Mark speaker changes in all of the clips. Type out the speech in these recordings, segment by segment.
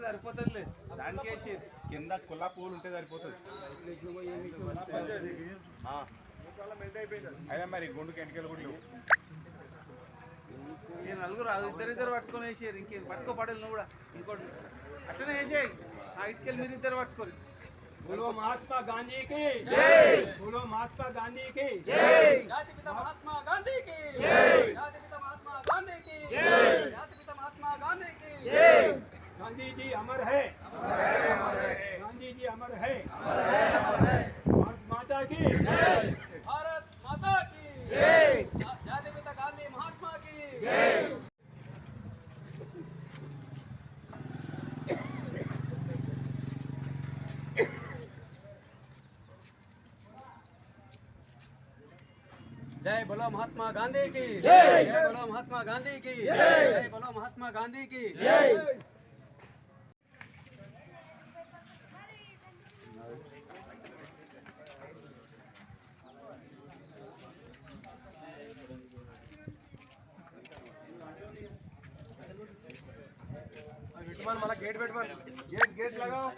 Speaker 1: సరిపోతుంది దానికి వేసేది
Speaker 2: కింద కుల్లా పూలు ఉంటే సరిపోతుంది ఆ. అదే మరి గుండుకి ఎంటికలు కూడా
Speaker 1: నలుగురు అది ఇద్దరు ఇద్దరు పట్టుకొని వేసేది ఇంకేం పట్టుకో పడేది నువ్వు కూడా ఇంకోటి అట్లనే వేసేయి ఆ ఇటుకెళ్ళి మీరు ఇద్దరు పట్టుకోరు
Speaker 3: बोलो महात्मा गांधी की। जय। बोलो महात्मा गांधी की।
Speaker 4: जय। महात्मा गांधी की। जय। महात्मा गांधी की। जय।
Speaker 3: महात्मा गांधी की। जय। गांधी जी अमर है
Speaker 4: अमर है। बोलो महात्मा गांधी की। जय। बोलो महात्मा गांधी की। जय। बोलो महात्मा गांधी की।
Speaker 3: मला गेट गेट गेट लगाओ.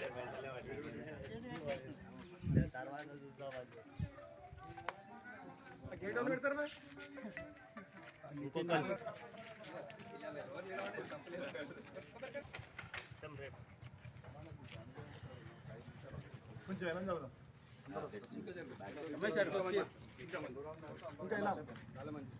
Speaker 3: కొంచెం ఎలా చదువుదాం. ఇంకా ఎలా? గాంధీకి అది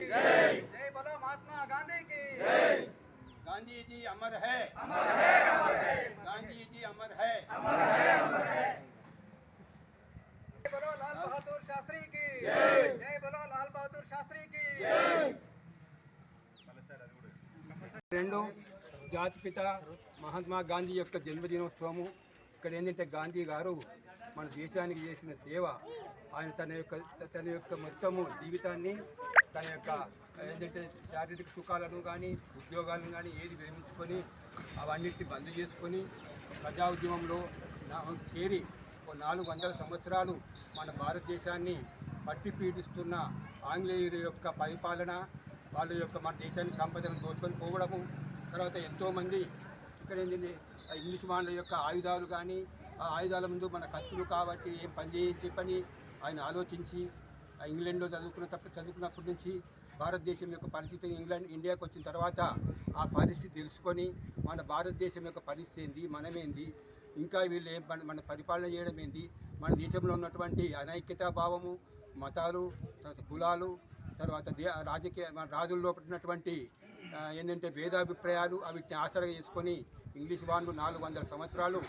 Speaker 4: जय बोलो महात्मा गांधी की
Speaker 3: गांधी जी अमर है अमर है अमर है गांधी जी अमर है
Speaker 4: अमर है अमर है बोलो लाल बहादुर शास्त्री की जय जय बोलो लाल बहादुर शास्त्री की जय
Speaker 3: రెండు జాతిపిత మహాత్మా గాంధీ యొక్క జన్మదినోత్సవము. ఇక్కడ ఏంటంటే గాంధీ గారు మన దేశానికి చేసిన సేవ. ఆయన తన యొక్క తన యొక్క మొత్తము జీవితాన్ని తన యొక్క ఏంటంటే శారీరక సుఖాలను కానీ ఉద్యోగాలను కానీ ఏది విరమించుకొని అవన్నిటిని బంద్ చేసుకొని ప్రజా ఉద్యమంలో చేరి ఒక నాలుగు వందల సంవత్సరాలు మన భారతదేశాన్ని పట్టి పీడిస్తున్న ఆంగ్లేయుల యొక్క పరిపాలన వాళ్ళ యొక్క మన దేశాన్ని సంపదను దోచుకొని పోవడము తర్వాత ఎంతోమంది ఇక్కడ ఏంటంటే ఆ ఇంగ్లీష్ వాళ్ళ యొక్క ఆయుధాలు కానీ ఆ ఆయుధాల ముందు మన కత్తులు కాబట్టి ఏం పని చేయని చెప్పని ఆయన ఆలోచించి ఆ ఇంగ్లాండ్లో చదువుకున్న తప్ప చదువుకున్నప్పటి నుంచి భారతదేశం యొక్క పరిస్థితి ఇంగ్లాండ్ ఇండియాకి వచ్చిన తర్వాత ఆ పరిస్థితి తెలుసుకొని మన భారతదేశం యొక్క పరిస్థితి ఏంది మనమేంది ఇంకా వీళ్ళు ఏం మన మన పరిపాలన చేయడం ఏంది మన దేశంలో ఉన్నటువంటి అనైక్యతా భావము మతాలు తర్వాత కులాలు తర్వాత దే రాజకీయ మన రాజుల్లో ఉన్నటువంటి ఏంటంటే భేదాభిప్రాయాలు వీటిని ఆసరగా చేసుకొని ఇంగ్లీష్ వాళ్ళు నాలుగు వందల సంవత్సరాలు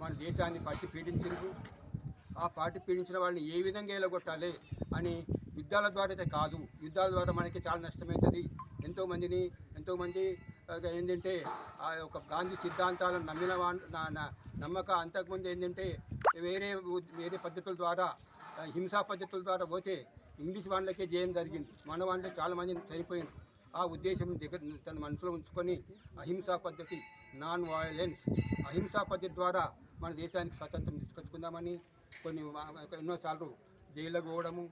Speaker 3: మన దేశాన్ని పట్టి పీడించారు ఆ పార్టీ పీడించిన వాళ్ళని ఏ విధంగా ఎలగొట్టాలి అని యుద్ధాల ద్వారా అయితే కాదు. యుద్ధాల ద్వారా మనకి చాలా నష్టమవుతుంది ఎంతోమందిని ఎంతోమంది ఏంటంటే ఆ యొక్క గాంధీ సిద్ధాంతాలను నమ్మిన వా- నమ్మక అంతకుముందు ఏంటంటే వేరే వేరే పద్ధతుల ద్వారా హింసా పద్ధతుల ద్వారా పోతే ఇంగ్లీష్ వాళ్ళకే జయం జరిగింది. మన వాళ్ళు చాలామంది చనిపోయింది ఆ ఉద్దేశం దగ్గర తన మనసులో ఉంచుకొని అహింసా పద్ధతి నాన్ వయలెన్స్ అహింసా పద్ధతి ద్వారా మన దేశానికి స్వతంత్రం తీసుకొచ్చుకుందామని కొన్ని ఎన్నోసార్లు జైల్లోకి పోవడము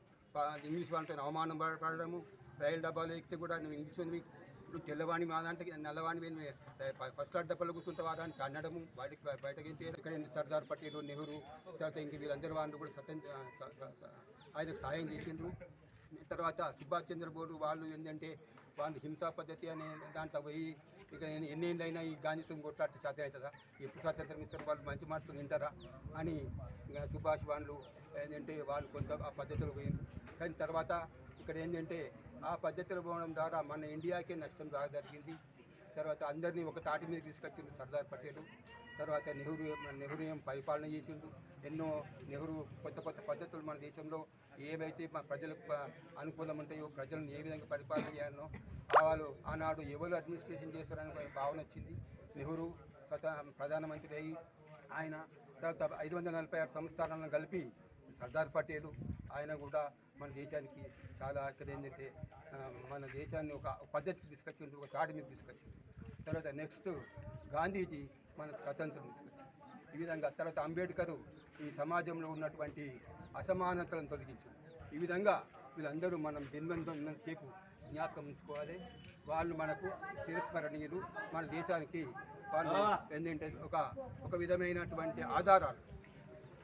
Speaker 3: ఇంగ్లీష్ వాళ్ళతో అవమానం పడడము రైలు డబ్బాలో ఎక్కితే కూడా నువ్వు ఇంగ్లీష్ ఉంది నువ్వు తెల్లవాణి మా దాంట్లో నల్లవాణి ఫస్ట్ క్లాస్ డబ్బాలు కూర్చుంటే వాదాన్ని తన్నడము బయటకి బయటకి ఇక్కడ సర్దార్ పటేల్ నెహ్రూ తర్వాత ఇంక వీళ్ళందరూ వాళ్ళు కూడా స్వతంత్ర ఆయనకు సహాయం చేసిండ్రు. తర్వాత సుభాష్ చంద్రబోస్ వాళ్ళు ఏంటంటే హింసా పద్ధతి అనే దాంట్లో పోయి ఇక ఎన్ని- ఎన్నేళ్ళైనా ఈ గాంధీతో కొట్లాడితే సాధ్యం అవుతుందా? ఎప్పుడు స్వాతంత్రం ఇస్తారు వాళ్ళు మంచి మాటలు వింటారా అని ఇక సుభాష్ వాళ్ళు ఏంటంటే వాళ్ళు కొంత ఆ పద్ధతిలో పోయింది కానీ తర్వాత ఇక్కడ ఏంటంటే ఆ పద్ధతిలో పోవడం ద్వారా మన ఇండియాకే నష్టం బాగా జరిగింది. తర్వాత అందరినీ ఒక తాటి మీద తీసుకొచ్చిండు సర్దార్ పటేల్. తర్వాత నెహ్రూ నెహ్రూ ఏం పరిపాలన చేసిండు. ఎన్నో నెహ్రూ కొత్త కొత్త పద్ధతులు మన దేశంలో ఏవైతే మన ప్రజలకు అనుకూలం ఉంటాయో ప్రజలను ఏ విధంగా పరిపాలన చేయాలనో వాళ్ళు ఆనాడు ఎవరు అడ్మినిస్ట్రేషన్ చేస్తారని భావన వచ్చింది. నెహ్రూ ప్రధా ప్రధానమంత్రి అయ్యి ఆయన తర్వాత ఐదు వందల నలభై ఆరు సంస్థానాలను కలిపి సర్దార్ పటేల్ ఆయన కూడా మన దేశానికి చాలా ఇక్కడ ఏంటంటే మన దేశాన్ని ఒక పద్ధతికి తీసుకొచ్చిండు ఒక తాటి మీద తీసుకొచ్చిండు. తర్వాత నెక్స్ట్ గాంధీజీ మనకు స్వతంత్రం తీసుకొచ్చింది ఈ విధంగా తర్వాత అంబేద్కర్ ఈ సమాజంలో ఉన్నటువంటి అసమానతలను తొలగించారు ఈ విధంగా వీళ్ళందరూ మనం జన్మంతో ఉన్నంతసేపు జ్ఞాపకం ఉంచుకోవాలి. వాళ్ళు మనకు చిరస్మరణీయులు. మన దేశానికి వాళ్ళు ఏంటంటే ఒక ఒక విధమైనటువంటి ఆధారాలు.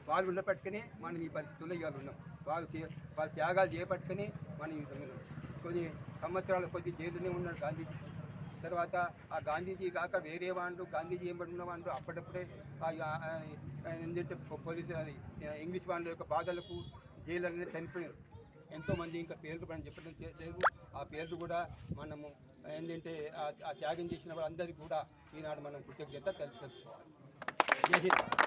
Speaker 3: వాళ్ళు ఉన్నప్పటికీ మనం ఈ పరిస్థితుల్లో ఇవాళ ఉన్నాం. వాళ్ళు వాళ్ళు వాళ్ళ త్యాగాలు చేపట్టుకుని మనం ఈ విధంగా కొన్ని సంవత్సరాల కొద్ది జైలునే ఉన్నాడు గాంధీజీ. తర్వాత ఆ గాంధీజీ కాక వేరే వాళ్ళు గాంధీజీ ఏమడి వాళ్ళు అప్పుడప్పుడే ఏంటంటే పోలీసు ఇంగ్లీష్ వాళ్ళ యొక్క బాధలకు జైలులోనే చనిపోయారు. ఎంతోమంది ఇంకా పేర్లు మనం చెప్పడం చే- లేదు. ఆ పేర్లు కూడా మనము ఏంటంటే ఆ- త్యాగం చేసిన వాళ్ళందరికీ కూడా ఈనాడు మనం కృతజ్ఞత తెలుసుకోవాలి జై హింద్.